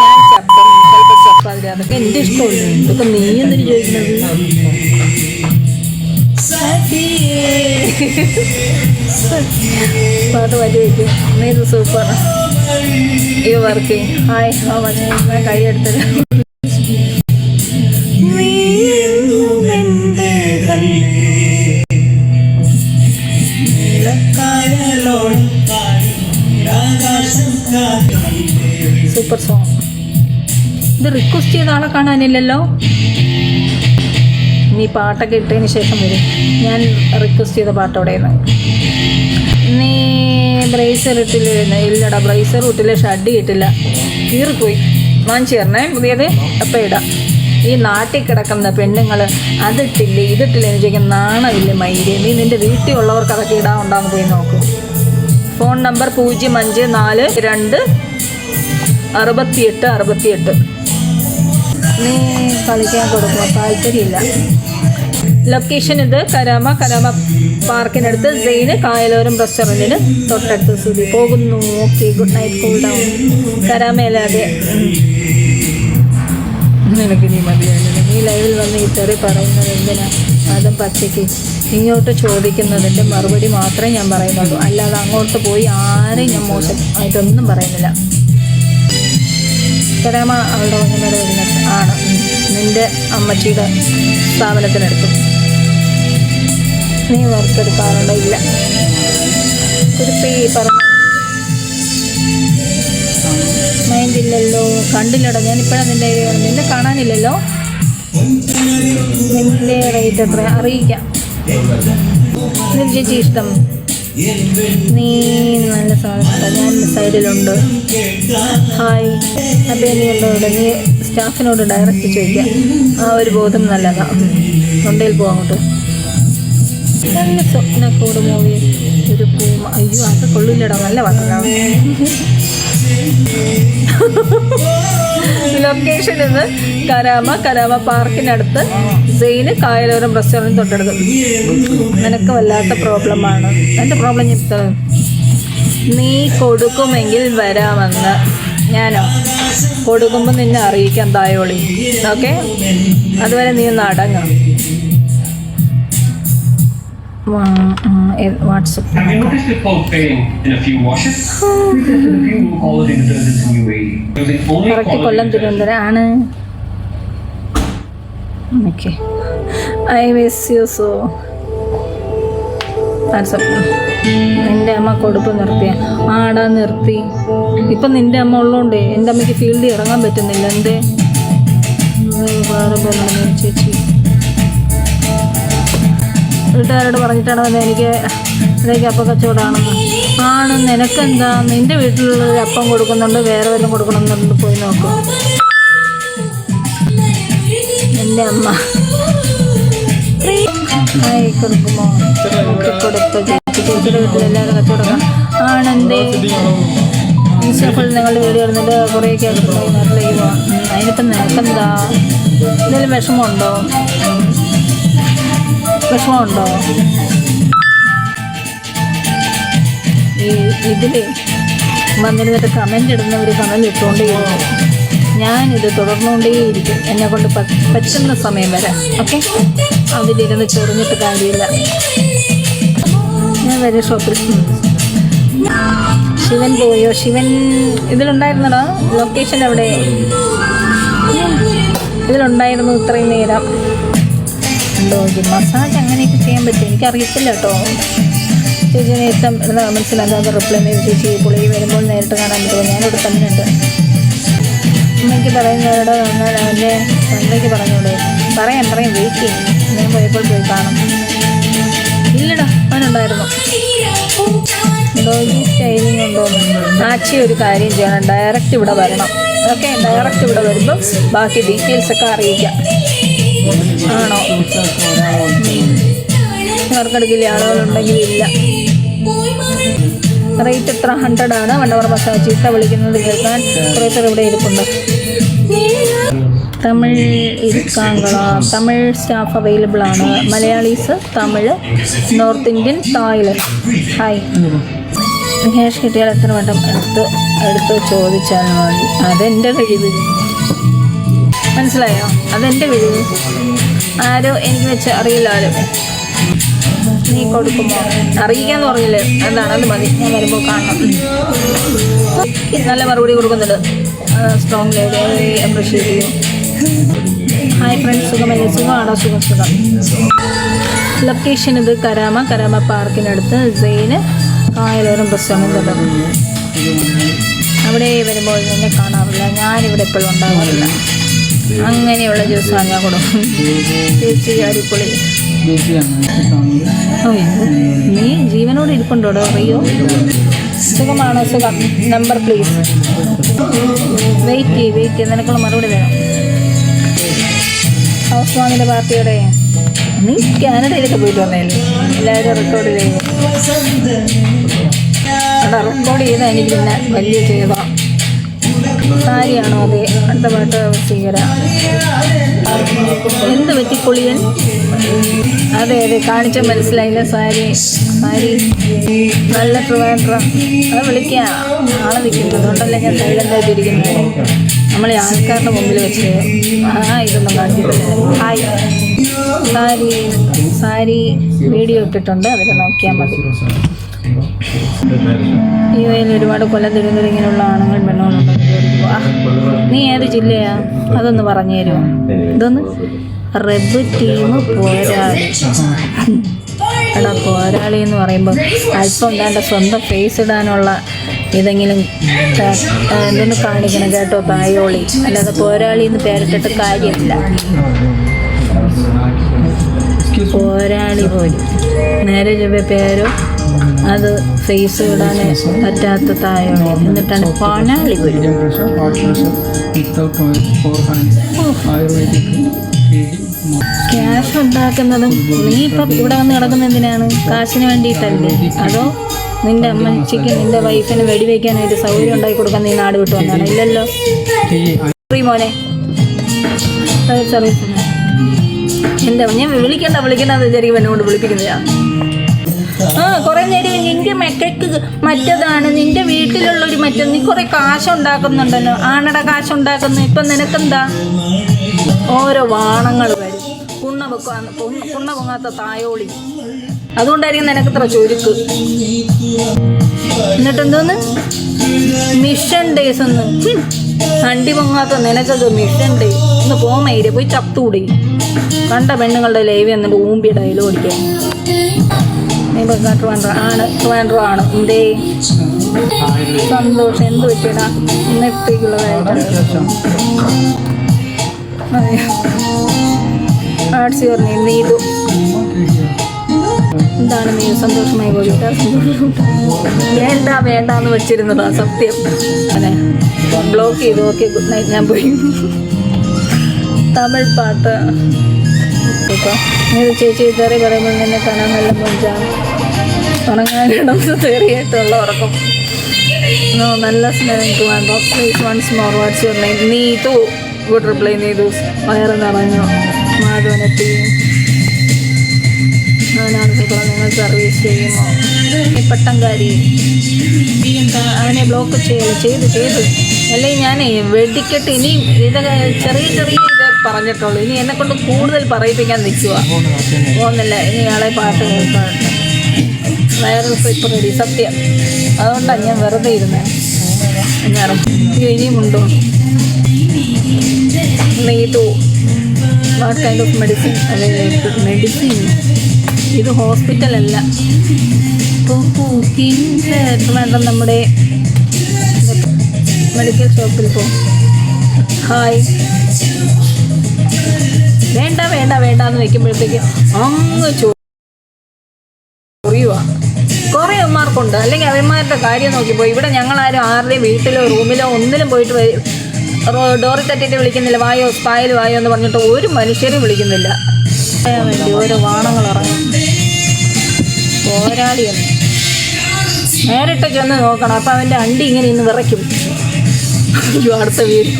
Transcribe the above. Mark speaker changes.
Speaker 1: ഞാൻ ചപ്പം ചിലപ്പോൾ ചപ്പാത്തി അതൊക്കെ എന്റെ ഇഷ്ടമുണ്ട്. ഇതൊക്കെ നീ എന്തിനു ചോദിക്കുന്നത്? പാട്ട് മാറ്റി വയ്ക്കും നീ ഇത് സൂപ്പർ. ഈ വർക്ക് ഹായ് ആ മതി ഞാൻ കൈ എടുത്തത് സൂപ്പർ സോങ് ഇത് റിക്വസ്റ്റ് ചെയ്ത ആളെ കാണാനില്ലല്ലോ? നീ പാട്ടൊക്കെ ഇട്ടതിന് ശേഷം വരും. ഞാൻ റിക്വസ്റ്റ് ചെയ്ത പാട്ട് നിന്ന് നീ ബ്രേസർ ഇട്ടില്ല? ഇല്ലടാ ബ്രേസർ ഇട്ടില്ല ഷഡ് ഇട്ടില്ല കീറിപ്പോയി വാങ്ങിച്ചു തരണേ പുതിയത്. അപ്പം ഇടാം. ഈ നാട്ടിൽ കിടക്കുന്ന പെണ്ണുങ്ങൾ അതിട്ടില്ല ഇതിട്ടില്ല എന്ന് ചോദിക്കാൻ നാണമില്ല മൈര്. നീ നിന്റെ വീട്ടിൽ ഉള്ളവർക്ക് അതൊക്കെ ഇടാൻ പോയി നോക്കും. ഫോൺ നമ്പർ പൂജ്യം അഞ്ച് നാല് രണ്ട് അറുപത്തിയെട്ട് അറുപത്തിയെട്ട്. കളിക്കാൻ കൊടുക്കുക താല്പര്യമില്ല. ലൊക്കേഷൻ ഇത് കരാമ കരാമ പാർക്കിനടുത്ത് സെയിന് കായലോരം റെസ്റ്റോറന്റിന് തൊട്ടടുത്ത് സുധി പോകുന്നു. Okay good night cool down കരാമയല്ലാതെ. നിനക്ക് നീ മതിയായിരുന്നു നീ ലൈവിൽ വന്ന് ഈ തെറി പറയുന്നത് എന്തിനാ? അതും പച്ചയ്ക്ക്. ഇങ്ങോട്ട് ചോദിക്കുന്നതിന്റെ മറുപടി മാത്രമേ ഞാൻ പറയുന്നുള്ളൂ. അല്ലാതെ അങ്ങോട്ട് പോയി ആരെയും ഞാൻ മോശമായിട്ടൊന്നും പറയുന്നില്ല. കരാമ അവളുടെ കുഞ്ഞമ്മയുടെ. നിന്റെ അമ്മച്ചിയുടെ സ്ഥാപനത്തിനെടുത്തു. നീ വർക്ക് എടുക്കാറുണ്ടോ ഇല്ല. കുരുപ്പി പറഞ്ഞു മൈൻഡ് ഇല്ലല്ലോ. കണ്ടില്ലടോ ഞാൻ ഇപ്പോഴാണ് നിന്റെ നിന്നെ കാണാനില്ലല്ലോ? നിന്റെ റേറ്റ് എത്ര? അറിയിക്കാം. ചേച്ചി ഇഷ്ടം. നീ നല്ല സാധനം ഞാൻ സൈഡിലുണ്ട് ഹായ് അപ്പം നീ ഉണ്ടോ ഇവിടെ? നീ സ്റ്റാഫിനോട് ഡയറക്റ്റ് ചോദിക്കാം. ആ ഒരു ബോധം നല്ലതാണ് തൊണ്ടയിൽ പോകാം അങ്ങോട്ട്. നല്ല സ്വപ്നക്കൂട് മൂവി. ഒരു പൂമ. അയ്യോ അത് കൊള്ളില്ലടാ. നല്ല പാട്ടാണ് ലൊക്കേഷൻ ഇന്ന് കരാമ കരാമ പാർക്കിനടുത്ത് സെയിന് കായലോരം റെസ്റ്റോറന്റ് തൊട്ടടുത്ത്. നിനക്ക് വല്ലാത്ത പ്രോബ്ലമാണ് എന്റെ പ്രോബ്ലം ഞാൻ നീ കൊടുക്കുമെങ്കിൽ വരാമെന്ന്. ഞാനോ? കൊടുക്കുമ്പോൾ നിന്നെ അറിയിക്കാൻ തായോളി. ഓക്കെ? അതുവരെ നീ ഒന്ന് അടങ്ങ. ാണ് ഐ മിസ് യു സോ എന്റെ അമ്മ കൊടുപ്പ് നിർത്തിയ ആട നിർത്തി. ഇപ്പം നിന്റെ അമ്മ ഉള്ളതുകൊണ്ട് എന്റെ അമ്മയ്ക്ക് ഫീൽഡിൽ ഇറങ്ങാൻ പറ്റുന്നില്ല നീ വേറെ പോലെ ചേച്ചി. വീട്ടുകാരോട് പറഞ്ഞിട്ടാണ് വന്നത് എനിക്ക് അതേക്ക് അപ്പം കച്ചവടമാണെന്ന്. ആണ് നിനക്കെന്താ? നിന്റെ വീട്ടിലുള്ള അപ്പം കൊടുക്കുന്നുണ്ട് വേറെ വല്ലതും കൊടുക്കണമെന്നുണ്ട് പോയി നോക്കും. എന്റെ അമ്മ. ആയി കൊടുക്കുമോ? കൊടുത്ത്. ചേച്ചി ചേച്ചിയുടെ വീട്ടിൽ എല്ലാവരും കച്ചവടം ആണെന്തേ? ഇൻസ്റ്റഫിൽ വീഡിയോ ഇരുന്നിട്ട് കുറേയൊക്കെ അടുത്ത് പോയി നാട്ടിലേക്ക് പോകാം അതിനിപ്പം നിനക്കെന്താ? എന്തെങ്കിലും വിഷമമുണ്ടോ? വിഷമമുണ്ടോ? ഈ ഇതിൽ വന്നിരുന്നിട്ട് കമന്റ് ഇടുന്നവർ കമന്റ് ഇട്ടുകൊണ്ടേയിരിക്കും ഞാനിത് തുടർന്നുകൊണ്ടേയിരിക്കും എന്നെ കൊണ്ട് പറ്റുന്ന സമയം വരെ. ഓക്കെ? അതിലിരുന്ന് ചെറിഞ്ഞിട്ട് കാര്യമില്ല. ഞാൻ വരെ ഷോപ്പിൽ. ശിവൻ പോയോ? ശിവൻ ഇതിലുണ്ടായിരുന്നടാ? ലൊക്കേഷൻ എവിടെ? ഇതിലുണ്ടായിരുന്നു ഇത്രയും നേരം. ഉണ്ടോ മസാജ് അങ്ങനെയൊക്കെ ചെയ്യാൻ പറ്റും എനിക്കറിയത്തില്ല കേട്ടോ. ചേച്ചി നേരത്തെ എന്ന് മനസ്സിലാക്കാതെ റിപ്ലൈ ചെയ്ത് ചേച്ചി പുള്ളി വരുമ്പോൾ നേരിട്ട് കാണാൻ പറ്റുമോ? ഞാനിവിടെ തന്നെ ഉണ്ട് അമ്മയ്ക്ക് പറയുന്നവരോട് വന്നാൽ അവന്റെ തന്തയ്ക്ക് പറഞ്ഞോളൂ പറയാം പറയാം വെയിറ്റ് ചെയ്യും. ഞാൻ പോയപ്പോൾ പോയി കാണും. ഇല്ലടാ അവനുണ്ടായിരുന്നു. ഡോഗി സ്റ്റൈലിംഗ് ഉണ്ടോ ആച്ചി ഒരു കാര്യം ചെയ്യണം. ഡയറക്റ്റ് ഇവിടെ വരണം. ഓക്കെ ഡയറക്റ്റ് ഇവിടെ വരുമ്പോൾ ബാക്കി ഡീറ്റെയിൽസ് ഒക്കെ അറിയിക്കാം. ആണോ? അവർക്കിടയ്ക്കില്ല ആളുകളുണ്ടെങ്കിൽ ഇല്ല. റേറ്റ് എത്ര ഹൺഡ്രഡ് ആണ്? വൺ അവർ മസാജ് ഇട്ട വിളിക്കുന്നത് കേൾക്കാൻ കുറേ ഇവിടെ ഇരിപ്പുണ്ട്. തമിഴ് ഇരിക്കാങ്കള. തമിഴ് സ്റ്റാഫ് അവൈലബിൾ ആണ്. Malayalis Tamil north Indian Thailand hi cash കിട്ടിയാൽ എത്ര വട്ടം എടുത്ത് എടുത്ത് ചോദിച്ചാൽ മതി അതെന്റെ കഴിവ്. മനസ്സിലായോ? അതെന്റെ കഴിവ്. ആരോ എനിക്ക് വെച്ച് അറിയില്ലാലോ നീ കൊടുക്കുമോ? അറിയിക്കാന്ന് പറഞ്ഞില്ലേ? എന്താണ്? അത് മതി. ഞാൻ വരുമ്പോൾ കാണണം നല്ല മറുപടി കൊടുക്കുന്നുണ്ട്. സ്ട്രോങ് ലേഡി അപ്രീഷിയേറ്റ് ചെയ്യും. ഹായ് ഫ്രണ്ട്സ് സുഖമല്ലേ? സുഖമാണോ? സുഖം സുഖം. ലൊക്കേഷൻ ഇത് കരാമ. കരാമ പാർക്കിനടുത്ത് സെയിന് കായലോരം റെസ്റ്റോറന്റ് അവിടെ വരുമ്പോൾ എന്നെ കാണാറില്ല. ഞാനിവിടെ എപ്പോഴും ഉണ്ടാകാറില്ല അങ്ങനെയുള്ള ജ്യൂസാണ് ഞാൻ കൊടുക്കും ചേച്ചി അരിപ്പൊളി നീ ജീവനോട് ഇരിപ്പുണ്ടോ അറിയോ സുഖമാണോ? സുഖം. Number please. വെയിറ്റ് ചെയ്യ് വെയിറ്റ് ചെയ്യ്. നിനക്കുള്ള മറുപടി വേണം ഹൗസ് വാമിന്റെ പാർട്ടിയുടെ. നീ കാനഡയിലൊക്കെ പോയിട്ട് വന്നേല്ലേ എല്ലാവരും റെക്കോർഡ് ചെയ്യും. അവിടെ റെക്കോർഡ് ചെയ്താൽ എനിക്ക് പിന്നെ വലിയ ചെയ്ത സാരിയാണോ അതെ? അടുത്ത പാട്ട് സ്വീകര എന്ത് പറ്റി പുളിയൻ? അതെ അതെ കാണിച്ച മനസ്സിലായില്ല സാരി. സാരി നല്ല ട്രിവാൻഡ്രം അത് വിളിക്കാം. ആളെ നിൽക്കുന്നത് അതുകൊണ്ടല്ലേ ഞാൻ സൈലന്റായിട്ടിരിക്കുന്നത് നമ്മളെ ആൾക്കാരുടെ മുമ്പിൽ വെച്ച് ആ ഇതൊന്നും കാണിച്ചിട്ടില്ല ഹായ് സാരി സാരി വീഡിയോ ഇട്ടിട്ടുണ്ട്. അതിൽ നോക്കിയാൽ മതി. യു വയലിൽ ഒരുപാട് കൊല്ലം തിരുവനന്തപുരം ഇങ്ങനെയുള്ള ആണുങ്ങൾ നീ ഏത് ജില്ലയാ? അതൊന്ന് പറഞ്ഞു തരുമോ? ഇതൊന്ന് റെബ് ടീം പോരാളി. എടാ പോരാളി എന്ന് പറയുമ്പോൾ അല്പം താന്റെ സ്വന്തം ഫേസ് ഇടാനുള്ള ആ, എന്തൊന്ന് കാണിക്കണം കേട്ടോ തായോളി. അല്ലാതെ പോരാളി എന്ന് പേരിട്ടിട്ട് കാര്യമില്ല. പോരാളി പോലും. നേരെ ചൊവ്വ പേരോ? അത് ഫേസ് ഇടാൻ പറ്റാത്ത താഴെ എന്നിട്ടാണ് പണാളി ക്യാഷ് ഉണ്ടാക്കുന്നതും നീ ഇപ്പം ഇവിടെ വന്ന് കിടക്കുന്ന എന്തിനാണ്? കാശിന് വേണ്ടിയിട്ടല്ലേ? അതോ നിന്റെ അമ്മച്ചിക്ക് നിന്റെ വൈഫിന് വെടിവെക്കാനായിട്ട് സൗകര്യം ഉണ്ടാക്കി കൊടുക്കാൻ നീ നാട് വിട്ടു വന്നാണ് ഇല്ലല്ലോ. മോനെ. സർവീസ് എന്താ ഞാൻ വിളിക്കണ്ട വിളിക്കണ്ടെന്ന് വിചാരിക്കും എന്നെ കൊണ്ട് വിളിപ്പിക്കുന്നതാ കുറെ നേരം നിന്റെ മെക്കയ്ക്ക് മറ്റതാണ് നിന്റെ വീട്ടിലുള്ള ഒരു മറ്റേ നീ കുറെ കാശ് ഉണ്ടാക്കുന്നുണ്ടല്ലോ ആണട കാശ് ഉണ്ടാക്കുന്നു ഇപ്പൊ നിനക്കെന്താ? ഓരോ വാണങ്ങൾ വരും. കുണ്ണ വെക്കാന്ന് കുണ്ണ പൊങ്ങാത്ത തായോളി. അതുകൊണ്ടായിരിക്കും നിനക്ക് ഇത്ര ചുരുക്ക്. എന്നിട്ട് എന്തോന്ന് മിഷൻ ഡേയ്സ് ഒന്ന്. വണ്ടി പൊങ്ങാത്ത നിനക്കത് മിഷൻ ഡേ ഒന്ന് പോമേര് പോയി ചത്തൂടി കണ്ട പെണ്ണുങ്ങളുടെ ലൈവ് എന്നിട്ട് ഊമ്പി ഡയലോഗ് ട്രിവാൻഡ്രം ആണ് ട്രിവാൻഡ്രം ആണ്. എന്തേ? സന്തോഷം. എന്ത് പറ്റിയടാ? ഇന്നത്തേക്കുള്ളതായിട്ട് ആർട്സ് നെയിം നീതു എന്താണ് നീ സന്തോഷമായി പോയിട്ട്? വേണ്ട വേണ്ട എന്ന് വെച്ചിരുന്നതാ സത്യം. അതെ ബ്ലോക്ക് ചെയ്തു ഓക്കെ ഗുഡ് നൈറ്റ് ഞാൻ പോയി. തമിഴ് പാട്ട് നീ ചേച്ചി തെറി പറയുമ്പോൾ നിന്നെ കാണാൻ നല്ല മുഞ്ചാണ് ഉണങ്ങാനിടന്ന് തെറിയായിട്ടുള്ള ഉറക്കം. നോ നല്ല സ്നേഹം two box please once more what's your name Neethu good reply Neethu വയറ് നിറഞ്ഞു? മാധവനെത്തി സർവീസ് ചെയ്യുമോ? ഈ നീ അവനെ ബ്ലോക്ക് ചെയ്യല ചെയ്ത് ചെയ്ത്. അല്ലെങ്കിൽ ഞാനേ വെടിക്കെട്ട് ഇനിയും ഇത് ചെറിയ ചെറിയ പറഞ്ഞിട്ടുള്ളൂ. ഇനി എന്നെ കൊണ്ട് കൂടുതൽ പറയിപ്പിക്കാൻ നിൽക്കുക പോകുന്നില്ല. ഇനി ഇയാളെ പാട്ട് കേൾക്കാൻ. വൈറൽ ഇപ്പം റെഡി. സത്യം. അതുകൊണ്ടാണ് ഞാൻ വെറുതെ ഇരുന്നേ. ഞാൻ ഇനിയുമുണ്ടോ നെയ്തു വാട്ട് കൈൻഡ് ഓഫ് മെഡിസിൻ അതെ മെഡിസിൻ ഇത് ഹോസ്പിറ്റലല്ല വേണ്ട നമ്മുടെ മെഡിക്കൽ ഷോപ്പിൽ പോകും ഹായ് വേണ്ട വേണ്ട വേണ്ട എന്ന് വെക്കുമ്പോഴത്തേക്ക് അങ്ങ് ചൊറിയുക കുറേ അമ്മമാർക്കുണ്ട് അല്ലെങ്കിൽ അവന്മാരുടെ കാര്യം നോക്കിപ്പോ ഇവിടെ ഞങ്ങളാരും ആരുടെയും വീട്ടിലോ റൂമിലോ ഒന്നിലും പോയിട്ട് വ- റോ- ഡോറിൽ തട്ടിയിട്ട് വിളിക്കുന്നില്ല. വായോ സ്പായിൽ വായോ എന്ന് പറഞ്ഞിട്ട് ഒരു മനുഷ്യരും വിളിക്കുന്നില്ല. ഓരോ വാണങ്ങൾ ഇറങ്ങും. പോരാളിയെന്ന് നേരിട്ട് ചെന്ന് നോക്കണം. അപ്പം അവന്റെ അണ്ടി ഇങ്ങനെ ഇന്ന് വിറയ്ക്കും. അടുത്ത വീട്